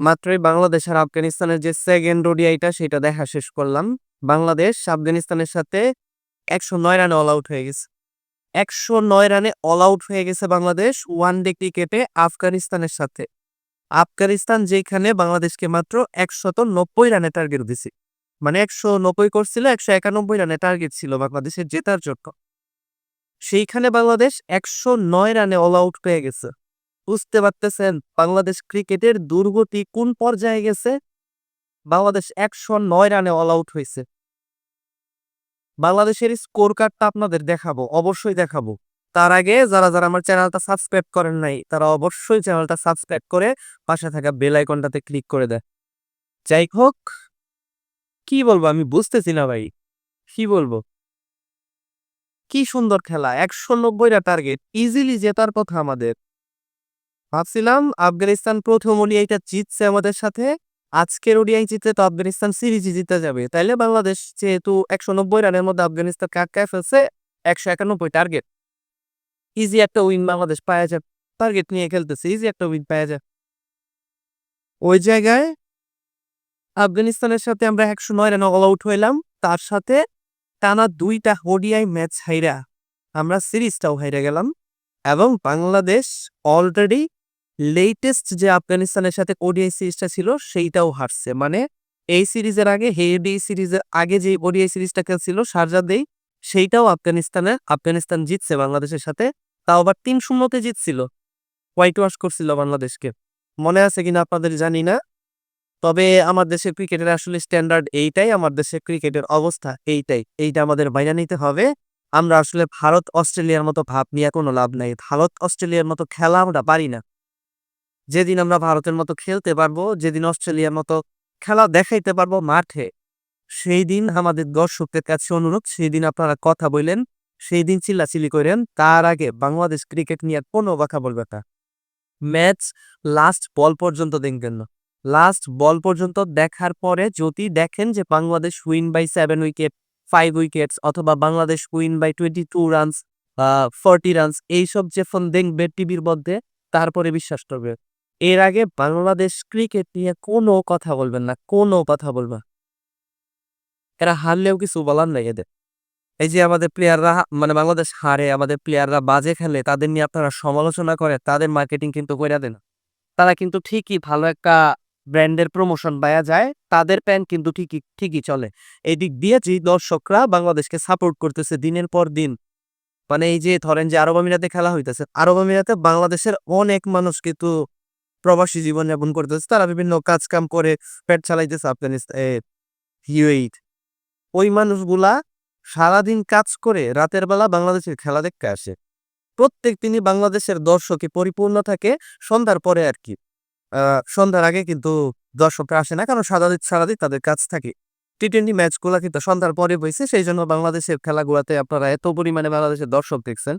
মাত্রই বাংলাদেশ আর আফগানিস্তানের যে সেকেন্ড ওডিআইটা সেটা দেখা শেষ করলাম। বাংলাদেশ, আফগানিস্তানের সাথে একশো নয় রানে অল আউট হয়ে গেছে। একশো নয় রানে অল আউট হয়ে গেছে বাংলাদেশ ওয়ান ডে ক্রিকেটে আফগানিস্তানের সাথে। আফগানিস্তান যেখানে বাংলাদেশকে মাত্র একশত নব্বই রানে টার্গেট দিছে। মানে একশো নব্বই করছিল, একশো একানব্বই রানে টার্গেট ছিল বাংলাদেশের জেতার জন্য। সেইখানে বাংলাদেশ একশো নয় রানে অল আউট হয়ে গেছে। বুঝতে পারতেছেন বাংলাদেশ ক্রিকেটের দুর্গতি কোন পর্যায়ে গেছে? বাংলাদেশ একশো নয় রানে অল আউট হয়েছে। বাংলাদেশের স্কোর কার্ডটা আপনাদের দেখাবো, অবশ্যই দেখাবো। তার আগে যারা যারা আমার চ্যানেলটা সাবস্ক্রাইব করেন নাই, তারা অবশ্যই চ্যানেলটা সাবস্ক্রাইব করে পাশে থাকা বেল আইকনটাতে ক্লিক করে দেয় যাই হোক, কি বলব আমি বুঝতেছি না ভাই, কি বলব? কি সুন্দর খেলা, একশো নব্বইটা টার্গেট ইজিলি জেতার কথা আমাদের। ভাবছিলাম আফগানিস্তান প্রথম ওডিআইটা জিতছে আমাদের সাথে, আজকের ওডিআই জিতলে তো আফগানিস্তান সিরিজই জিতে যাবে। তাইলে বাংলাদেশ যেহেতু একশো নব্বই রানের মধ্যে আফগানিস্তান কাটকায় ফেলছে? একশো একানব্বই টার্গেট ইজি একটা উইন বাংলাদেশ পাওয়া যায় টার্গেট নিয়ে খেলতেছে ইজি একটা উইন পাওয়া যায় ওই জায়গায় আফগানিস্তানের সাথে আমরা একশো নয় রান অল আউট হইলাম। তার সাথে টানা দুইটা ওডিআই ম্যাচ হাইরা আমরা সিরিজটাও হাইরা গেলাম। এবং বাংলাদেশ অলরেডি লেটেস্ট যে আফগানিস্তানের সাথে ওডিআই সিরিজটা ছিল, সেইটাও হারছে। মানে এই সিরিজের আগে হেডি সিরিজের আগে যে ওডিআই সিরিজটা খেলছিল শারজাদেই সেইটাও আফগানিস্তানে, আফগানিস্তান জিতছে বাংলাদেশের সাথে। তাও আবার তিন শূন্যতে জিতছিল। হোয়াইট ওয়াশ করছিল বাংলাদেশকে। মনে আছে কিনা আপনাদের জানি না। তবে আমার দেশের ক্রিকেটের আসলে স্ট্যান্ডার্ড এইটাই, আমার দেশের ক্রিকেটের অবস্থা এইটাই। এইটা আমাদের বাইরে নিতে হবে। আমরা আসলে ভারত অস্ট্রেলিয়ার মতো ভাব নিয়ে কোনো লাভ নাই। ভারত অস্ট্রেলিয়ার মতো খেলা আমরা পারি না। যেদিন আমরা ভারতের মতো খেলতে পারব, যেদিন অস্ট্রেলিয়ার মতো খেলা দেখাইতে পারব মাঠে, সেই দিন আমাদের দর্শকদের কাছে অনুরোধ, সেই দিন আপনারা কথা বললেন, সেই দিন চিল্লাচিল্লি করেন, তার আগে বাংলাদেশ ক্রিকেট নিয়ে কোনো কথা বলবে না। ম্যাচ লাস্ট বল পর্যন্ত দেখবেন না। লাস্ট বল পর্যন্ত দেখার পরে যদি দেখেন যে Bangladesh win by seven wicket, five wickets অথবা Bangladesh win by twenty two runs forty runs, এইসব যে ফোন দেখবে টিভির মধ্যে, তারপরে বিশ্বাস করবে। এর আগে বাংলাদেশ ক্রিকেট নিয়ে কোনো কথা বলবেন না, কোনো কথা বলবে এরা হারলেও কিছু বলার নাই এদের। এই যে আমাদের প্লেয়াররা মানে বাংলাদেশ হারে, আমাদের প্লেয়াররা বাজে খেলে, তাদের নিয়ে আপনারা সমালোচনা করে তাদের মার্কেটিং কিন্তু করে দেন। তারা কিন্তু ঠিকই ভালো একটা ব্র্যান্ডের প্রমোশন পাওয়া যায়, তাদের প্যান্ট কিন্তু ঠিকই ঠিকই চলে। এই দিক দিয়ে যে দর্শকরা বাংলাদেশকে সাপোর্ট করতেছে দিনের পর দিন মানে এই যে ধরেন যে আরব আমিরাতে খেলা হইতেছে, আরব আমিরাতে বাংলাদেশের অনেক মানুষ কিন্তু প্রবাসী জীবন যাপন করতেছে। তারা বিভিন্ন কাজ কাম করে পেট চালাইতেছে আফগানিস্তান ওই মানুষগুলা সারাদিন কাজ করে রাতের বেলা বাংলাদেশের খেলা দেখতে আসে। প্রত্যেক দিনই বাংলাদেশের দর্শকে পরিপূর্ণ থাকে, সন্ধ্যার পরে আর কি। সন্ধ্যার আগে কিন্তু দর্শকরা আসে না, কারণ সারাদিন সারাদিন তাদের কাজ থাকে। টি টোয়েন্টি ম্যাচগুলো কিন্তু সন্ধ্যার পরে হয়েছে সেই জন্য বাংলাদেশের খেলাগুলোতে আপনারা এত পরিমাণে বাংলাদেশের দর্শক দেখছেন।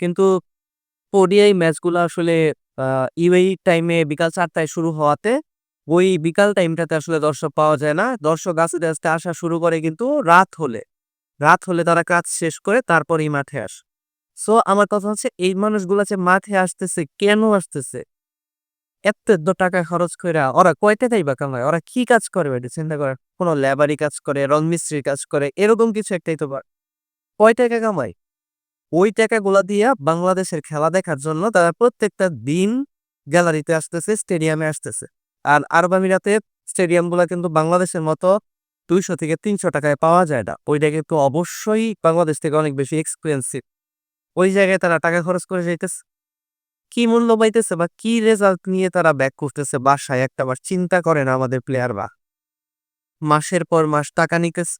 কিন্তু ওডিআই ম্যাচগুলো আসলে ইউএই টাইমে বিকাল চারটায় শুরু হওয়াতে ওই বিকাল টাইমটাতে আসলে দর্শক পাওয়া যায় না। দর্শক আস্তে আস্তে আসা শুরু করে কিন্তু রাত হলে। রাত হলে তারা কাজ শেষ করে তারপরেই মাঠে আসে। সো আমার কথা হচ্ছে এই মানুষগুলা যে মাঠে আসতেছে, কেন আসতেছে? এত এত টাকা খরচ করে ওরা কয় টাকাই বা কামায়? ওরা কি কাজ করে এটা চিন্তা করে কোনো লেবারি কাজ করে, রং মিস্ত্রির কাজ করে, এরকম কিছু একটাই তো কয় টাকা কামায়? ওই টাকাগুলা দিয়া বাংলাদেশের খেলা দেখার জন্য তারা প্রত্যেকটা দিন গ্যালারিতে আসতেছে, স্টেডিয়ামে আসতেছে। আর আরব আমিরাতের স্টেডিয়ামগুলো কিন্তু বাংলাদেশের মতো দুইশো থেকে তিনশো টাকায় পাওয়া যায় না। ওইটা কিন্তু অবশ্যই বাংলাদেশ থেকে অনেক বেশি এক্সপেন্সিভ ওই জায়গায় তারা টাকা খরচ করে যাইতেছে। কি মূল্য পাইতেছে বা কি রেজাল্ট নিয়ে তারা ব্যাক করতেছে বাসায় একটা বার চিন্তা করে না আমাদের প্লেয়ার বা মাসের পর মাস টাকা নিতেছে।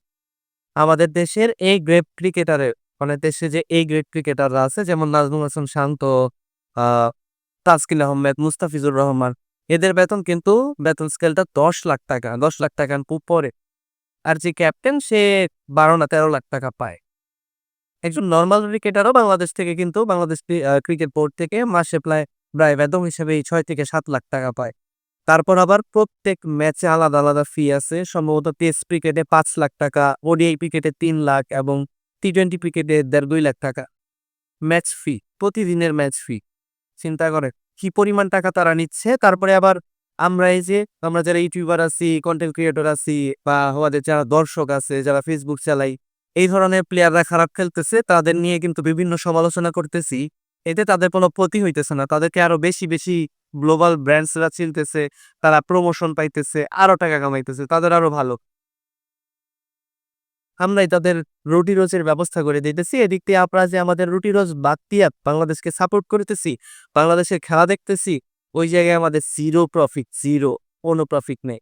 আমাদের দেশের এই গ্রেপ ক্রিকেটারের মানে দেশে যে এই গ্রেট ক্রিকেটাররা আছে, যেমন নাজমুল হাসান শান্ত তাসকিন আহমেদ, মুস্তাফিজুর রহমান, এদের বেতন কিন্তু, বেতন স্কেলটা দশ লাখ টাকা, দশ লাখ টাকা পরে। আর যে ক্যাপ্টেন সে বারো না তেরো লাখ টাকা পায়। একজন নর্মাল ক্রিকেটারও বাংলাদেশ থেকে কিন্তু, বাংলাদেশ ক্রিকেট বোর্ড থেকে মাসে প্রায় প্রায় বেতন হিসেবে ছয় থেকে সাত লাখ টাকা পায়। তারপর আবার প্রত্যেক ম্যাচে আলাদা আলাদা ফি আছে। সম্ভবত টেস্ট ক্রিকেটে পাঁচ লাখ টাকা ওডিআই ক্রিকেটে তিন লাখ এবং টি টোয়েন্টি ক্রিকেটে দেড় দুই লাখ টাকা। ম্যাচ ফি প্রতিদিনের ম্যাচ ফি চিন্তা করে, কি পরিমাণ টাকা তারা নিচ্ছে? তারপরে আবার আমরা এই যে, আমরা যারা ইউটিউবার আছি কন্টেন্ট ক্রিয়েটর আছি, বা আমাদের যারা দর্শক আছে, যারা ফেসবুক চালাই, এই ধরনের প্লেয়াররা খারাপ খেলতেছে, তাদের নিয়ে কিন্তু বিভিন্ন সমালোচনা করতেছি। এতে তাদের কোনো ক্ষতি হইতেছে না। তাদেরকে আরও বেশি বেশি গ্লোবাল ব্র্যান্ডসরা চিনতেছে তারা প্রমোশন পাইতেছে, আরও টাকা কামাইতেছে, তাদের আরও ভালো। আমরাই তাদের রুটি রোজের ব্যবস্থা করে দিতেছি। এদিক দিয়ে আপনারা যে আমাদের রুটি রোজ বাদ দিয়া বাংলাদেশকে সাপোর্ট করতেছি বাংলাদেশের খেলা দেখতেছি, ওই জায়গায় আমাদের জিরো প্রফিট জিরো কোনো প্রফিট নেই।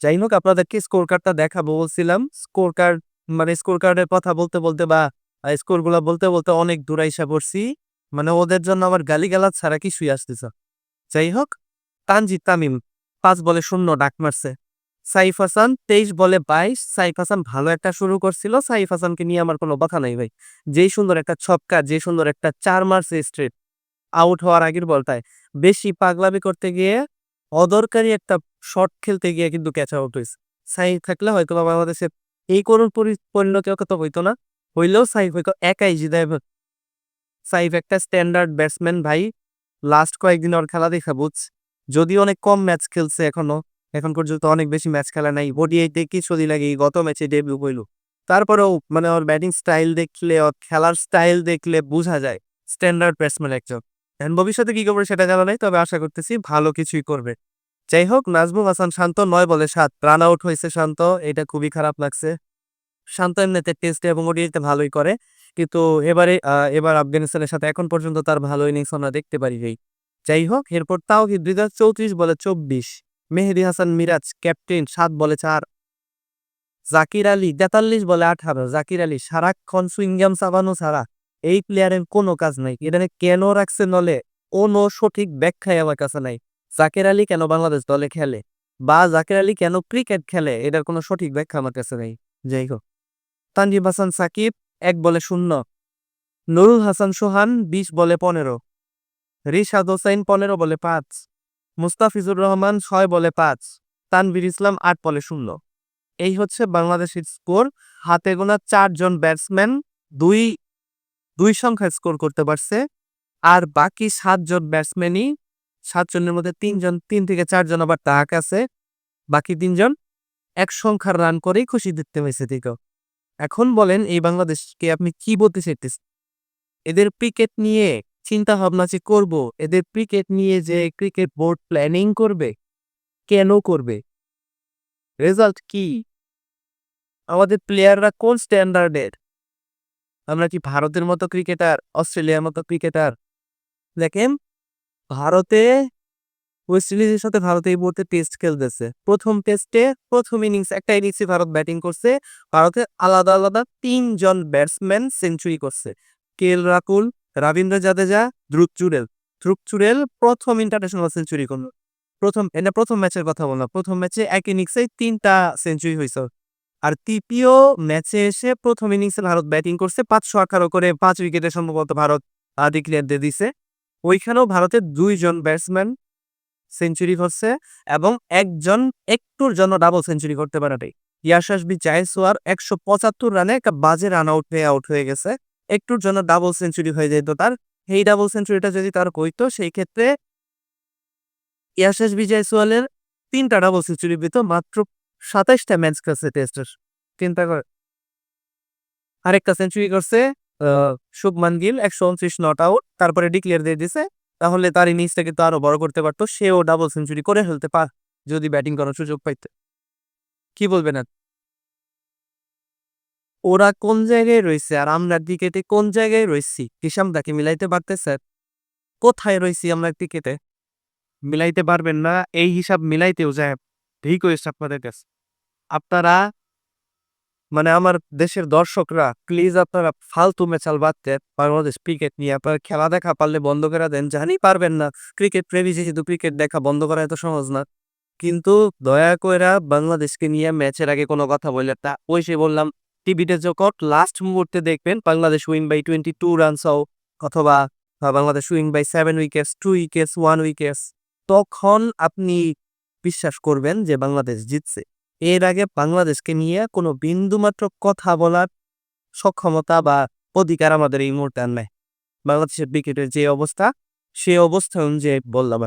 যাই হোক আপনাদেরকে স্কোর কার্ডটা দেখাবো বলছিলাম। স্কোর কার্ড মানে স্কোর কার্ডের কথা বলতে বলতে বা স্কোরগুলা বলতে বলতে অনেক দূর আইসা পড়ছি। মানে ওদের জন্য আমার গালিগালাজ ছাড়া কিছুই আসতেছে যাই হোক তানজিদ তামিম, পাঁচ বলে শূন্য, ডাক মারছে। সাইফ হাসান তেইশ বলে বাইশ। সাইফ হাসান ভালো একটা শুরু করছিল। সাইফ হাসানকে নিয়ে আমার কোনো কথা নাই ভাই। যেই সুন্দর একটা ছক্কা যে সুন্দর একটা চার মারছে স্ট্রেট আউট হওয়ার আগের বলটায়। বেশি পাগলামি করতে গিয়ে, অদরকারি একটা শট খেলতে গিয়ে কিন্তু ক্যাচ আউট হয়েছে। সাইফ থাকলে হয়তো বাংলাদেশের এই করুণ পরি- পরিণতি কত হইতো না। হইলেও সাইফ হয়তো একাই জিদায় সাইফ একটা স্ট্যান্ডার্ড ব্যাটসম্যান ভাই। লাস্ট কয়েকদিন ওর খেলা দেখা বুঝ। যদি অনেক কম ম্যাচ খেলছে এখনও। এখন পর্যন্ত অনেক বেশি ম্যাচ খেলা নাই। ওডিআইতে কিছুদি লাগে, এই গত ম্যাচে ডেবিউ হইল। তারপরেও মানে ওর ব্যাটিং স্টাইল দেখলে, ওর খেলার স্টাইল দেখলে বোঝা যায় স্ট্যান্ডার্ড ব্যাটসম্যান একজন। এখন ভবিষ্যতে কি করবে সেটা জানা নাই, তবে আশা করতেছি ভালো কিছুই করবে। যাই হোক, নাজমুল হাসান শান্ত নয় বলে সাত রান আউট হয়েছে শান্ত, এটা খুবই খারাপ লাগছে। শান্ত এমনিতে টেস্টে এবং ওডিআইতে ভালোই করে, কিন্তু এবারে এবার আফগানিস্তানের সাথে এখন পর্যন্ত তার ভালো ইনিংস আমরা দেখতে পারি যাই হোক, এরপর তাও দুই চৌত্রিশ বলে চব্বিশ। মেহেদি হাসান মিরাজ, ক্যাপ্টেন সাত বলে চার। জাকির আলী তেতাল্লিশ বলে আঠারো। জাকির আলী সারাক্ষণ সুইংগাম চাবানো ছাড়া এই প্লেয়ারের কোনো কাজ নাই। এটা কেন রাখছে নলে? কোনো সঠিক ব্যাখ্যাই আমার কাছে নাই। জাকির আলী কেন বাংলাদেশ দলে খেলে? বা জাকির আলী কেন ক্রিকেট খেলে? এটার কোনো সঠিক ব্যাখ্যা আমার কাছে নেই। যাই হোক। তানজিব হাসান সাকিব, এক বলে শূন্য। নুরুল হাসান সোহান, বিশ বলে পনেরো। রিশাদ হোসাইন পনেরো বলে পাঁচ। মুস্তাফিজুর রহমান ছয় বলে পাঁচ, তানভীর ইসলাম আট বলে শূন্য। এই হচ্ছে বাংলাদেশের স্কোর। হাতে গোনা চারজন ব্যাটসম্যান, দুই দুই সংখ্যায় স্কোর করতে পারছে। আর বাকি সাতজন ব্যাটসম্যানই সাতজনের মধ্যে তিনজন তিন থেকে চারজন আবার তাহাক আছে। বাকি তিনজন এক সংখ্যার রান করেই খুশি দেখতে হয়েছে দিকে এখন বলেন এই বাংলাদেশকে আপনি কি বলতে চাইতেছেন? এদের ক্রিকেট নিয়ে চিন্তা ভাবনা যে করব, এদের ক্রিকেট নিয়ে যে ক্রিকেট বোর্ড প্ল্যানিং করবে, কেন করবে? রেজাল্ট কি? আমাদের প্লেয়াররা কোন স্ট্যান্ডার্ডের? আমরা কি ভারতের মতো ক্রিকেটার, অস্ট্রেলিয়ার মতো ক্রিকেটার? দেখেন, ভারতে, ওয়েস্ট ইন্ডিজের সাথে ভারত এই মুহূর্তে টেস্ট খেলতেছে। প্রথম টেস্টে প্রথম ইনিংস, একটা ইনিংসে ভারত ব্যাটিং করছে। ভারতের আলাদা আলাদা তিনজন ব্যাটসম্যান সেঞ্চুরি করছে। কে এল রাকুল রবীন্দ্র জাদেজা, ধ্রুব চুড়েল। ধ্রুব চুড়েল প্রথম ইন্টারন্যাশনাল সেঞ্চুরি করল প্রথম, এটা প্রথম ম্যাচের কথা বললাম। প্রথম ম্যাচে এক ইনিংসে তিনটা সেঞ্চুরি হয়েছে আর তৃতীয় ম্যাচে এসে প্রথম ইনিংসে ভারত ব্যাটিং করছে পাঁচশো আঠারো করে পাঁচ উইকেটে সম্ভবত ভারত ডিক্লিয়ার দিয়ে দিছে। ওইখানেও ভারতের দুইজন ব্যাটসম্যান সেঞ্চুরি করছে এবং একজন একটুর জন্য ডাবল সেঞ্চুরি করতে পারে ইয়াশাসবি জায়সওয়ার একশো পঁচাত্তর রানে একটা বাজে রান আউট হয়ে আউট হয়ে গেছে। একটুর জন্য ডাবল সেঞ্চুরি হয়ে যেত তার। এই ডাবল সেঞ্চুরিটা যদি তার কইতো, সেই ক্ষেত্রে ইয়াশাসবি জায়সওয়ালের তিনটা ডাবল সেঞ্চুরি পেত মাত্র সাতাইশটা ম্যাচ করছে টেস্টের চিন্তা কর। আরেকটা সেঞ্চুরি করছে শুভমান গিল, একশো উনত্রিশ নট আউট তারপরে ডিক্লেয়ার দিয়ে দিছে। তাহলে তার ইনিংসটা কিন্তু আরও বড় করতে পারতো, সেও ডাবল সেঞ্চুরি করে ফেলতে পার যদি ব্যাটিং করার সুযোগ পাইতে। কি বলবেন আর? ওরা কোন জায়গায় রয়েছে আর আমরা ক্রিকেটে কোন জায়গায় রয়েছি? হিসাবটাকে মিলাইতে পারতেছে? কোথায় রয়েছি আমরা ক্রিকেটে মিলাইতে পারবেন না, এই হিসাব মিলাইতেও যায়। হয়েছে আপনাদের কাছে। আপনারা মানে আমার দেশের দর্শকরা প্লিজ আপনারা ফালতু মেচাল বাদ বাংলাদেশ ক্রিকেট নিয়ে আপনারা খেলা দেখা পারলে বন্ধ করে দেন। জানি পারবেন না ক্রিকেট প্রেমী যেহেতু ক্রিকেট দেখা বন্ধ করা এত সহজ না। কিন্তু দয়া করে বাংলাদেশকে নিয়ে ম্যাচের আগে কোনো কথা বললে তা ওই সে বললাম টিভিতে যখন লাস্ট মুহূর্তে দেখবেন Bangladesh win by twenty two runs অথবা Bangladesh win by seven wickets two wickets one wickets তখন আপনি বিশ্বাস করবেন যে বাংলাদেশ জিতছে। এর আগে বাংলাদেশকে নিয়ে কোনো বিন্দুমাত্র কথা বলার সক্ষমতা বা অধিকার আমাদের এই মুহূর্তে আর নাই। বাংলাদেশের ক্রিকেটের যে অবস্থা, সে অবস্থা অনুযায়ী বললাম।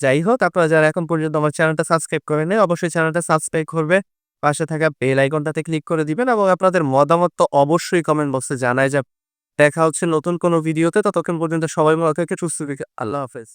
যাই হোক, আপনারা যারা এখন পর্যন্ত আমার চ্যানেলটা সাবস্ক্রাইব করেন অবশ্যই চ্যানেলটা সাবস্ক্রাইব করবে পাশে থাকা বেল আইকনটাতে ক্লিক করে দিবেন এবং আপনাদের মতামত তো অবশ্যই কমেন্ট বক্সে জানায় যা দেখা হচ্ছে নতুন কোনো ভিডিওতে ততক্ষণ পর্যন্ত সবাই ভালো থেকে সুস্থ আল্লাহ হাফেজ।